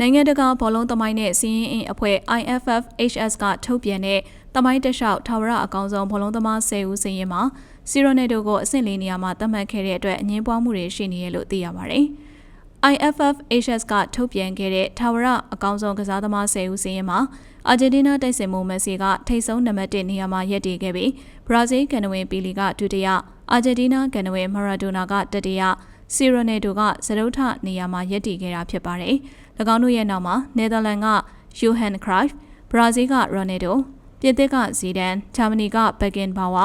နိုင်ငံတကာဘောလုံးသမိုင်းနဲ့စီးရင်အင်းအဖွဲ့ IFFHS ကထုတ်ပြန်တဲ့သမိုင်းတက်လျှောက်ထာဝရအကောင်ဆုံးဘောလုံးသမား10ဦးစည်ရင်မှာစီရိုနယ်ဒိုကိုအဆင့်လေးနေရာမှာသတ်မှတ်ခဲ့တဲ့အတွက်အငင်းပွားမှုတွေရှိနေရလို့သိရပါတယ်။ IFFHS ကထုတ်ပြန်ခဲ့တဲ့ထာဝရအကောင်ဆုံးကစားသမား10ဦးစည်ရင်မှာအာဂျင်တီးနားတိုက်စစ်မှုမက်ဆီကထိပ်ဆုံးနံပါတ်1နေရာမှာရပ်တည်ခဲ့ပြီးဘရာဇီးကန်နဝင်ပီလီကဒုတိယအာဂျင်တီးနားကန်နဝင်မာရာဒိုနာကတတိယ စီရိုနယ်ဒိုကစတုထနေရာမှာရပ်တည်ခဲ့တာဖြစ်ပါတယ်။၎င်းတို့ရဲ့နောက်မှာနယ်သာလန်ကယိုဟန်ခရိုက်ဘရာဇီးကရိုနယ်ဒိုပြင်သစ်ကဇီဒန်ဂျာမနီကဘက်ကင်ဘာဝါ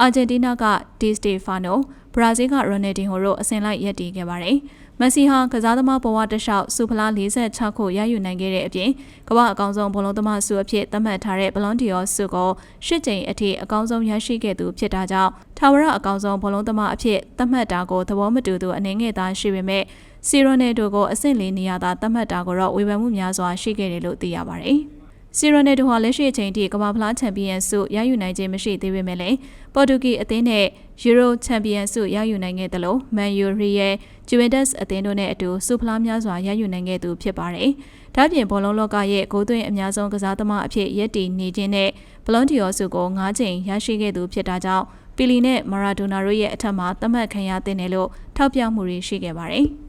အာဂျင်တီးနားကဒီစတေဖာနို ဘရာဇီးကရိုနယ်ဒင်ဟိုတို့အစဉ်လိုက်ရပ်တည်ခဲ့ပါတယ်။မက်ဆီဟာကစားသမားဘဝတစ်လျှောက်စူဖလား46ခုရယူနိုင်ခဲ့တဲ့အပြင်ကမ္ဘာအကောင်းဆုံးဘောလုံးသမားဆုအဖြစ်သတ်မှတ်ထားတဲ့ဘလွန်ဒီယောဆုကို၈ကြိမ်အထိအကောင်းဆုံးရရှိခဲ့သူဖြစ်တာကြောင့်ထာဝရအကောင်းဆုံးဘောလုံးသမားအဖြစ်သတ်မှတ်တာကိုသဘောမတူသူအနေငယ်သားရှိပေမဲ့စီရိုနယ်ဒိုကိုအဆင့်လေးနေရာသာသတ်မှတ်တာကိုတော့ဝေဖန်မှုများစွာရှိခဲ့တယ်လို့သိရပါတယ်။ စီရိုနယ်ဒိုဟာလက်ရှိအချိန်ထိကမ္ဘာဖလားချန်ပီယံဆုရယူနိုင်ခြင်းမရှိသေးပေမဲ့လည်းပေါ်တူဂီအသင်းနဲ့ယူရိုချန်ပီယံဆုရယူနိုင်ခဲ့တယ်လို့မန်ယူရီယယ်ဂျူဗန်တက်စ်အသင်းတို့နဲ့အတူဆုဖလားများစွာရယူနိုင်ခဲ့သူဖြစ်ပါတယ်။ဒါ့ပြင်ဘောလုံးလောကရဲ့ဂိုးသွင်းအများဆုံးကစားသမားအဖြစ်ရပ်တည်နေခြင်းနဲ့ဘလွန်ဒီယောဆုကို၅ချိန်ရရှိခဲ့သူဖြစ်တာကြောင့်ပီလီနဲ့မာရာဒိုနာတို့ရဲ့အထက်မှာသတ်မှတ်ခံရတဲ့လို့ထောက်ပြမှုတွေရှိခဲ့ပါတယ်။